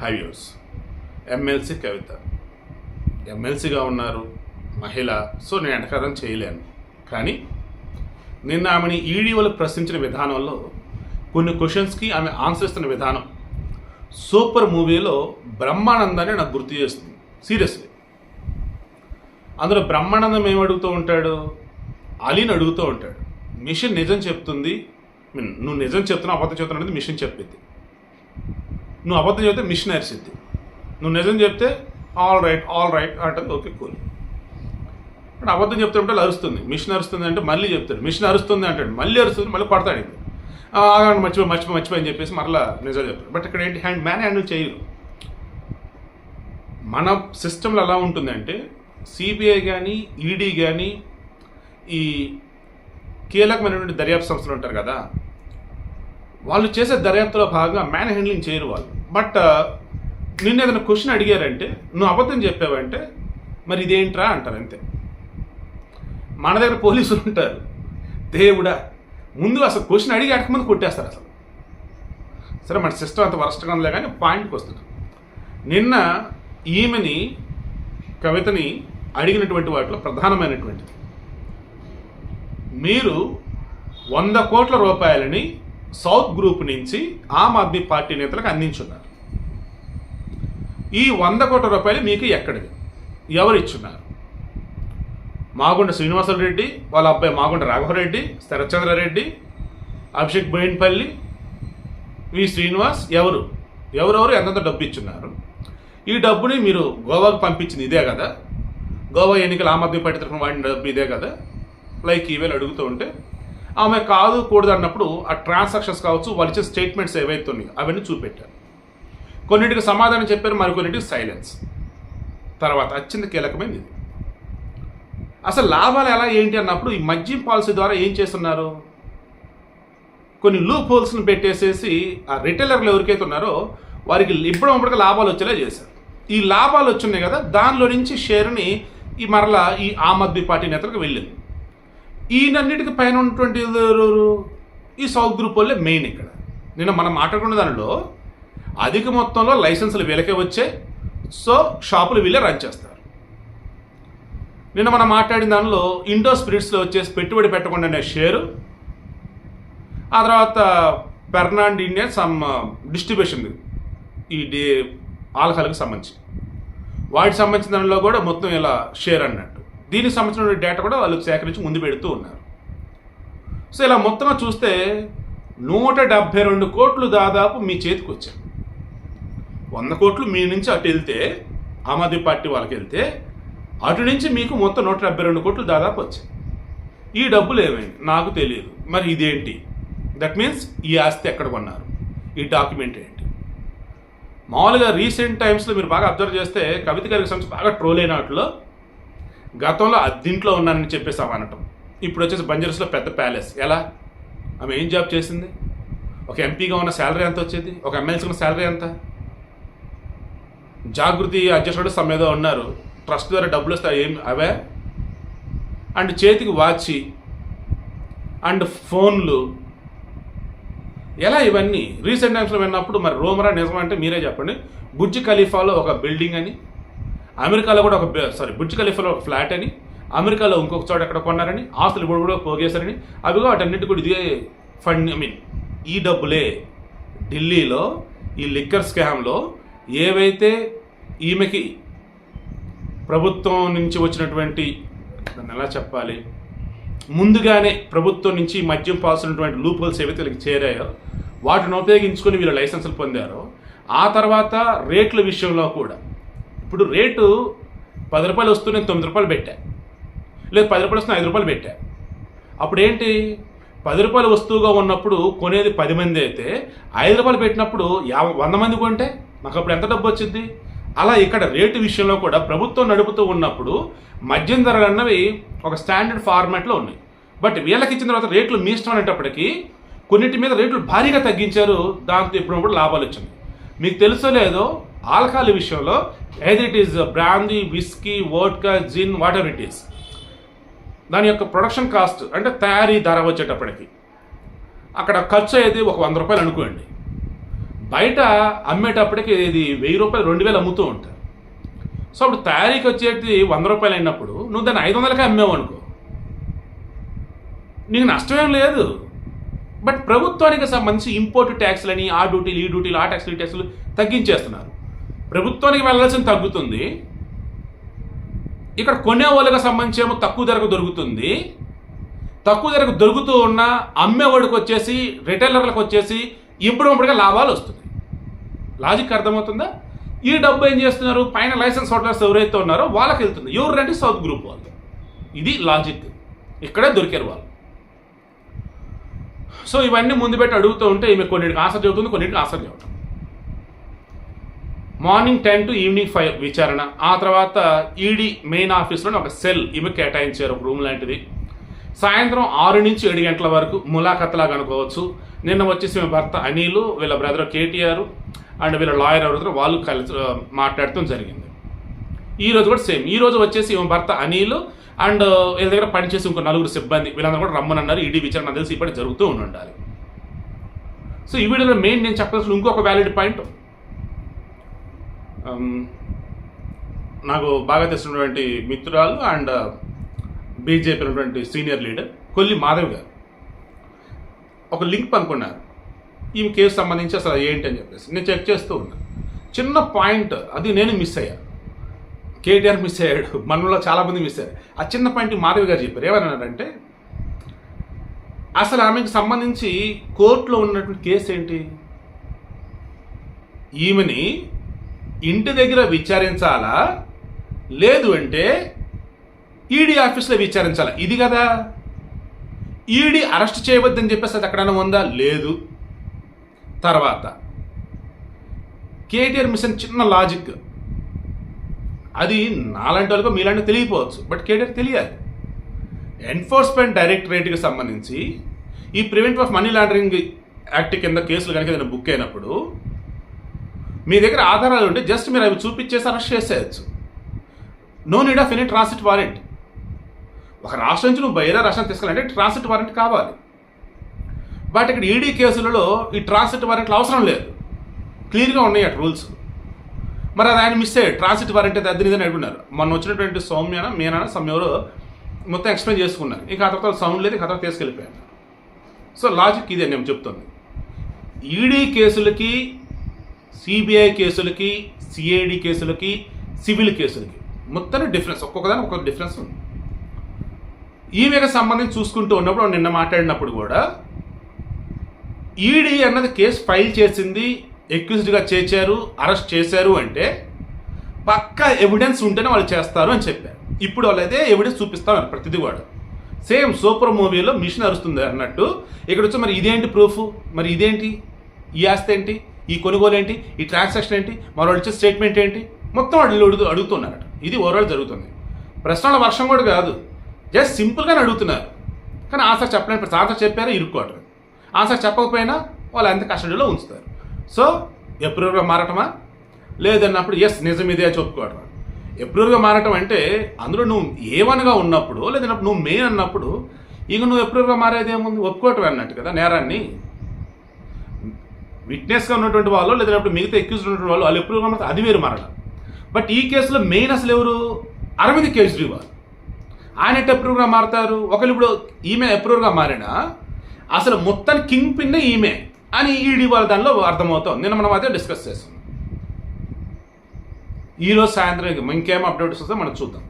హైవ్యూస్ MLC కవిత. ఎమ్మెల్సీగా ఉన్నారు మహిళ సో నేను వెనకారం చేయలేను. కానీ నిన్న ఆమెని ఈడీ వాళ్ళు ప్రశ్నించిన విధానంలో కొన్ని క్వశ్చన్స్కి ఆమె ఆన్సర్ ఇస్తున్న విధానం. సూపర్ మూవీలో బ్రహ్మానందాన్ని నాకు గుర్తు చేస్తుంది. సీరియస్లీ అందులో బ్రహ్మానందం ఏం అడుగుతూ ఉంటాడు? అలీని అడుగుతూ ఉంటాడు. మిషన్ నిజం చెప్తుంది. నువ్వు నిజం చెప్తున్నావు అబద్ధం చెప్తున్నా అనేది మిషన్ చెప్పింది నువ్వు అబద్ధం చెప్తే మిషన్ అరిసిద్ది. నువ్వు నిజం చెప్తే ఆల్ రైట్ ఆల్ రైట్ అంటుంది. ఓకే కూల్ అంటే అబద్ధం చెప్తుంటే అలా అరుస్తుంది. మిషన్ అరుస్తుంది అంటే మళ్ళీ చెప్తాడు. మిషన్ అరుస్తుంది అంటాడు. మళ్ళీ అరుస్తుంది మళ్ళీ కొడతాడు ఇది ఆగండి మర్చిపోయి మర్చిపోయి మర్చిపోయి అని చెప్పేసి మరలా నిజం చెప్తాడు. బట్ ఇక్కడ ఏంటి హ్యాండ్ మ్యాన్ హ్యాండిల్ చేయరు. మన సిస్టంలో ఎలా ఉంటుందంటే సిబిఐ కానీ ఈడీ కానీ ఈ కీలకమైనటువంటి దర్యాప్తు సంస్థలు ఉంటారు కదా వాళ్ళు చేసే దర్యాప్తులో భాగంగా మ్యాన్ హ్యాండ్లింగ్ చేయరు వాళ్ళు. బట్ నిన్న ఏదైనా క్వశ్చన్ అడిగారంటే నువ్వు అబద్ధం చెప్పావంటే మరి ఇదేంట్రా? అంటారు అంతే. మన దగ్గర పోలీసులు ఉంటారు. దేవుడా ముందు అసలు క్వశ్చన్ అడిగి అడగకముందు కొట్టేస్తారు అసలు. సరే మన సిస్టమ్ అంత వరస్ట్గా ఉందిలే కానీ పాయింట్కి వస్తుంది నిన్న ఈమెని కవితని అడిగినటువంటి వాటిలో ప్రధానమైనటువంటిది. మీరు వంద కోట్ల రూపాయలని సౌత్ గ్రూప్ నుంచి ఆమ్ ఆద్మీ పార్టీ నేతలకు అందించున్నారు. ఈ వంద కోట్ల రూపాయలు మీకు ఎక్కడివి? ఎవరు ఇచ్చున్నారు మాగుండ శ్రీనివాసరెడ్డి వాళ్ళ అబ్బాయి మాగుండ రాఘవరెడ్డి శరత్చంద్రారెడ్డి అభిషేక్ బోయిన్పల్లి వి శ్రీనివాస్ ఎవరు? ఎవరెవరు ఎంతెంత డబ్బు ఇచ్చున్నారు ఈ డబ్బుని మీరు గోవాకు పంపించింది ఇదే కదా? గోవా ఎన్నికల ఆమ్ ఆద్మీ పార్టీ తరఫున వాడిన డబ్బు ఇదే కదా? లైక్ ఈవేళ అడుగుతూ ఉంటే ఆమె కాదు కూడదు అన్నప్పుడు ఆ ట్రాన్సాక్షన్స్ కావచ్చు వాళ్ళు ఇచ్చే స్టేట్మెంట్స్ ఏవైతే ఉన్నాయో అవన్నీ చూపెట్టారు. కొన్నింటికి సమాధానం చెప్పారు మరికొన్నింటికి సైలెన్స్ తర్వాత అత్యంత కీలకమైనది ఇది. అసలు లాభాలు ఎలా ఏంటి అన్నప్పుడు ఈ మద్యం పాలసీ ద్వారా ఏం చేస్తున్నారు? కొన్ని లూప్ హోల్స్ని పెట్టేసేసి ఆ రిటైలర్లు ఎవరికైతే ఉన్నారో వారికి ఇప్పుడు ఇప్పటికి లాభాలు వచ్చేలా చేశారు. ఈ లాభాలు వచ్చినాయి కదా దానిలో నుంచి షేర్ని ఈ మరలా ఈ ఆమ్ ఆద్మీ పార్టీ నేతలకు వెళ్ళింది. ఈయనన్నిటికి పైన ఉన్నటువంటి ఈ సౌత్ గ్రూప్ వాళ్ళే మెయిన్ ఇక్కడ. నిన్న మనం మాట్లాడుకున్న దానిలో అధిక మొత్తంలో లైసెన్సులు వీళ్ళకే వచ్చాయి సో షాపులు వీళ్ళే రన్ చేస్తారు. నిన్న మనం మాట్లాడిన దానిలో ఇండో స్పిరిట్స్లో వచ్చేసి పెట్టుబడి పెట్టకుండానే షేరు ఆ తర్వాత పెర్నాండ్ ఇండియా సమ్ డిస్ట్రిబ్యూషన్ ఈ డే ఆల్కహాల్కి సంబంధించి. వాటికి సంబంధించిన దానిలో కూడా మొత్తం ఇలా షేర్ అన్నట్టు. దీనికి సంబంధించిన డేటా కూడా వాళ్ళు సేకరించి ముందు పెడుతూ ఉన్నారు. సో ఇలా మొత్తంగా చూస్తే నూట డెబ్భై రెండు కోట్లు దాదాపు మీ చేతికి వచ్చాయి వంద కోట్లు మీ నుంచి అటు వెళ్తే ఆమ్ ఆద్మీ పార్టీ వాళ్ళకి వెళ్తే అటు నుంచి మీకు మొత్తం నూట డెబ్బై రెండు కోట్లు దాదాపు వచ్చాయి. ఈ డబ్బులు ఏమైంది? నాకు తెలియదు. మరి ఇదేంటి? దట్ మీన్స్ ఈ ఆస్తి ఎక్కడ కొన్నారు ఈ డాక్యుమెంట్ ఏంటి? మామూలుగా రీసెంట్ టైమ్స్లో మీరు బాగా అబ్జర్వ్ చేస్తే కవిత గారికి సంబంధించి బాగా ట్రోల్ అయిన వాటిలో గతంలో అద్దింట్లో ఉన్నానని చెప్పేసి ఆమె అనటం. ఇప్పుడు వచ్చేసి బంజరస్లో పెద్ద ప్యాలెస్. ఎలా? ఆమె ఏం జాబ్ చేసింది? ఒక ఎంపీగా ఉన్న శాలరీ ఎంత వచ్చేది? ఒక ఎమ్మెల్సీ ఉన్న శాలరీ ఎంత? జాగృతి అధ్యక్షుడు సమ్మెదో ఉన్నారు. ట్రస్ట్ ద్వారా డబ్బులు వస్తాయి ఏం అవే? అండ్ చేతికి వాచి అండ్ ఫోన్లు. ఎలా ఇవన్నీ? రీసెంట్ టైమ్స్లో విన్నప్పుడు మరి రోమరా నిజం అంటే మీరే చెప్పండి. బుర్జ్ ఖలీఫాలో ఒక బిల్డింగ్ అని అమెరికాలో కూడా ఒక సారీ బుర్జ్ ఖలీఫాలో ఒక ఫ్లాట్ అని అమెరికాలో ఇంకొక చోట ఎక్కడ కొన్నారని ఆస్తులు ఇప్పుడు కూడా పోగేశారని అవిగో వాటన్నిటి కూడా ఇదే ఫండ్ ఐ మీన్ ఈ డబ్బులే. ఢిల్లీలో ఈ లిక్కర్ స్కామ్లో ఏవైతే ఈమెకి ప్రభుత్వం నుంచి వచ్చినటువంటి దాన్ని ఎలా చెప్పాలి? ముందుగానే ప్రభుత్వం నుంచి మద్యం పాల్సినటువంటి లూప్ ఏవైతే వీళ్ళకి చేరాయో వాటిని ఉపయోగించుకొని వీళ్ళు లైసెన్సులు పొందారో ఆ తర్వాత రేట్ల విషయంలో కూడా. ఇప్పుడు రేటు పది రూపాయలు వస్తూ నేను తొమ్మిది రూపాయలు పెట్టా. లేదు పది రూపాయలు వస్తున్న ఐదు రూపాయలు పెట్టా. అప్పుడు ఏంటి పది రూపాయలు వస్తువుగా ఉన్నప్పుడు కొనేది పది మంది అయితే ఐదు రూపాయలు పెట్టినప్పుడు యాభై వంద మంది కొంటే? నాకు అప్పుడు ఎంత డబ్బు వచ్చింది? అలా ఇక్కడ రేటు విషయంలో కూడా ప్రభుత్వం నడుపుతూ ఉన్నప్పుడు మద్యం ధరలు అన్నవి ఒక స్టాండర్డ్ ఫార్మాట్లో ఉన్నాయి. బట్ వీళ్ళకి ఇచ్చిన తర్వాత రేట్లు మీ ఇష్టం అనేటప్పటికీ కొన్నిటి మీద రేట్లు భారీగా తగ్గించారు దాంతో ఇప్పుడు కూడా లాభాలు వచ్చింది మీకు తెలుసో లేదో ఆల్కహాల్ విషయంలో ఏది it is brandy whisky vodka gin whatever it is. దాని యొక్క ప్రొడక్షన్ కాస్ట్ అంటే తయారీ ధర వచ్చేటప్పటికి. అక్కడ ఖర్చు అయ్యేది ఒక వంద రూపాయలు అనుకోండి. బయట అమ్మేటప్పటికి ఇది వెయ్యి రూపాయలు రెండు వేలు అమ్ముతూ ఉంటారు. సో అప్పుడు తయారీకి వచ్చేది వంద రూపాయలు అయినప్పుడు నువ్వు దాన్ని ఐదు వందలకే అమ్మావు అనుకో. నీకు నష్టమేం లేదు. బట్ ప్రభుత్వానికి సంబంధించి ఇంపోర్ట్ ట్యాక్స్లని ఆ డ్యూటీలు ఈ డ్యూటీలు ఆ ట్యాక్స్లు ఈ ట్యాక్స్లు తగ్గించేస్తున్నారు. ప్రభుత్వానికి వెళ్ళాల్సిన తగ్గుతుంది. ఇక్కడ కొనే వాళ్ళకి సంబంధించి ఏమో తక్కువ ధరకు దొరుకుతుంది. తక్కువ ధరకు దొరుకుతూ ఉన్న అమ్మేవాడికి వచ్చేసి రిటైలర్లకు వచ్చేసి ఇప్పుడప్పుడుగా లాభాలు వస్తున్నాయి. లాజిక్ అర్థమవుతుందా? ఈ డబ్బు ఏం చేస్తున్నారు? పైన లైసెన్స్ హోటల్స్ ఎవరైతే ఉన్నారో వాళ్ళకి వెళ్తుంది ఎవరంటే సౌత్ గ్రూప్ వాళ్ళు. ఇది లాజిక్. ఇక్కడే దొరికారు వాళ్ళు. సో ఇవన్నీ ముందు పెట్టి అడుగుతూ ఉంటే ఈమె కొన్నిటికి ఆన్సర్ చెబుతుంది కొన్నిటికి ఆన్సర్ చెబుతాం morning ten to evening five విచారణ. ఆ తర్వాత ఈడీ మెయిన్ ఆఫీస్లో ఒక సెల్ ఈమె కేటాయించారు. ఒక రూమ్ లాంటిది. సాయంత్రం ఆరు నుంచి ఏడు గంటల వరకు ములాఖత్లాగా అనుకోవచ్చు. నిన్న వచ్చేసి మీ భర్త అనిలు వీళ్ళ బ్రదర్ కేటీఆర్ అండ్ వీళ్ళ లాయర్ ఎవరితో వాళ్ళు కలిసి మాట్లాడటం జరిగింది. ఈరోజు కూడా సేమ్. ఈ రోజు వచ్చేసి ఈమె భర్త అనిల్ అండ్ వీళ్ళ దగ్గర పనిచేసి ఇంకో నలుగురు సిబ్బంది వీళ్ళందరూ కూడా రమ్మనన్నారు ఈడీ విచారణ తెలిసి ఇప్పటి జరుగుతూ ఉండి ఉండాలి సో ఈ వీడియోలో మెయిన్ నేను చెప్పాల్సిన ఇంకొక వ్యాలిడ్ పాయింట్ నాకు బాగా తెలిసినటువంటి మిత్రురాలు అండ్ బీజేపీ ఉన్నటువంటి సీనియర్ లీడర్ కొల్లి మాధవ్ గారు. ఒక లింక్ పనుకున్నారు. ఈమె కేసు సంబంధించి అసలు ఏంటి అని చెప్పేసి. నేను చెక్ చేస్తూ ఉన్నా. చిన్న పాయింట్ అది నేను మిస్ అయ్యా. కేటీఆర్ మిస్ అయ్యాడు. మనలో చాలామంది మిస్ అయ్యారు. ఆ చిన్న పాయింట్ మాధవి గారు చెప్పారు. ఏమన్నారంటే అసలు ఆమెకు సంబంధించి కోర్టులో ఉన్నటువంటి కేసు ఏంటి? ఈమెని ఇంటి దగ్గర విచారించాలా? లేదు అంటే ఈడీ ఆఫీస్లో విచారించాలి. ఇది కదా? ఈడీ అరెస్ట్ చేయవద్దని చెప్పేసి అది ఎక్కడైనా ఉందా? లేదు. తర్వాత కేటీఆర్ మిషన్ చిన్న లాజిక్. అది నాలాంటి వాళ్ళకు మీలాంటి తెలియపోవచ్చు బట్ కేటీఆర్ తెలియాలి. ఎన్ఫోర్స్మెంట్ డైరెక్టరేట్కి సంబంధించి ఈ prevent of money laundering act కింద కేసులు కనుక ఏదైనా బుక్ అయినప్పుడు మీ దగ్గర ఆధారాలు ఉంటే జస్ట్ మీరు అవి చూపించేసి అరెస్ట్ చేసేయచ్చు. No need of any transit warrant. ఒక రాష్ట్రం నుంచి నువ్వు బయట రాష్ట్రం తీసుకెళ్ళాలంటే ట్రాన్సిట్ వారెంట్ కావాలి. బట్ ఇక్కడ ఈడీ కేసులలో ఈ ట్రాన్సిట్ వారెంట్లు అవసరం లేదు. క్లియర్గా ఉన్నాయి అటు రూల్స్. మరి అది ఆయన మిస్ అయ్యాడు. ట్రాన్సిట్ వారెంట్ అది అద్దె అడుగున్నారు మొన్న వచ్చినటువంటి సౌమ్యన మీనా సౌమ్య మొత్తం ఎక్స్ప్లెయిన్ చేసుకున్నారు. ఇక ఆ తర్వాత సౌండ్ లేదు ఇక ఆ తర్వాత తీసుకెళ్ళిపోయాను సో లాజిక్ ఇదే నేను చెప్తుంది. ఈడీ కేసులకి సిబిఐ కేసులకి సిఐడి కేసులకి సివిల్ కేసులకి మొత్తం డిఫరెన్స్ ఒక్కొక్కదాని ఒక్కొక్క డిఫరెన్స్ ఉంది. ఈమెకు సంబంధించి చూసుకుంటూ ఉన్నప్పుడు నిన్న మాట్లాడినప్పుడు కూడా ఈడీ అన్నది కేసు ఫైల్ చేసింది ఎక్యూజ్డ్గా చేశారు అరెస్ట్ చేశారు అంటే పక్క ఎవిడెన్స్ ఉంటేనే వాళ్ళు చేస్తారు అని చెప్పారు. ఇప్పుడు వాళ్ళు అయితే ఎవిడెన్స్ చూపిస్తామని ప్రతిదీ కూడా. సేమ్ సూపర్ మూవీలో మిషన్ అరుస్తుంది అన్నట్టు. ఇక్కడ వచ్చి మరి ఇదేంటి ప్రూఫ్ మరి ఇదేంటి? ఈ ఆస్తి ఏంటి? ఈ కొనుగోలు ఏంటి? ఈ ట్రాన్సాక్షన్ ఏంటి? మరో వచ్చే స్టేట్మెంట్ ఏంటి? మొత్తం వాళ్ళు అడుగు అడుగుతున్నారట. ఇది ఓవరాల్ జరుగుతుంది. ప్రశ్నల వర్షం కూడా కాదు. జస్ట్ సింపుల్గానే అడుగుతున్నారు. కానీ ఆన్సర్ చెప్పలేని ఆన్సర్ చెప్పారో? ఇరుక్కోవటం ఆన్సర్ చెప్పకపోయినా వాళ్ళు ఎంత కస్టడీలో ఉంచుతారు. సో ఎప్రూవర్గా మారటమా? లేదన్నప్పుడు ఎస్ నిజం ఇదే అని చెప్పుకోవటం ఎప్రూవర్గా మారటం అంటే అందులో నువ్వు ఏవనగా ఉన్నప్పుడు లేదన్నప్పుడు నువ్వు మెయిన్ అన్నప్పుడు ఇక నువ్వు ఎప్రూవర్గా మారేది ఏముంది? ఒప్పుకోవటం అన్నట్టు కదా నేరాన్ని. విట్నెస్గా ఉన్నటువంటి వాళ్ళు లేదన్నప్పుడు మిగతా ఎక్యూజ్ ఉన్నటువంటి వాళ్ళు వాళ్ళు ఎప్రూవ్గా మారితే అది వేరు మారడం బట్ ఈ కేసులో మెయిన్ అసలు ఎవరు? అరవింద్ కేజ్రీవాల్. ఆయన ఎట్ అప్రూవ్గా మారుతారు? ఒకళ్ళు ఇప్పుడు ఈమె అప్రూవ్గా మారినా అసలు మొత్తం కింగ్ పిన్నే ఈమె అని ఈడి వాళ్ళ దానిలో అర్థమవుతాం. నిన్న మనం అదే డిస్కస్ చేస్తాం ఈరోజు సాయంత్రం ఇంకేం అప్డేట్స్ వస్తే మనం చూద్దాం.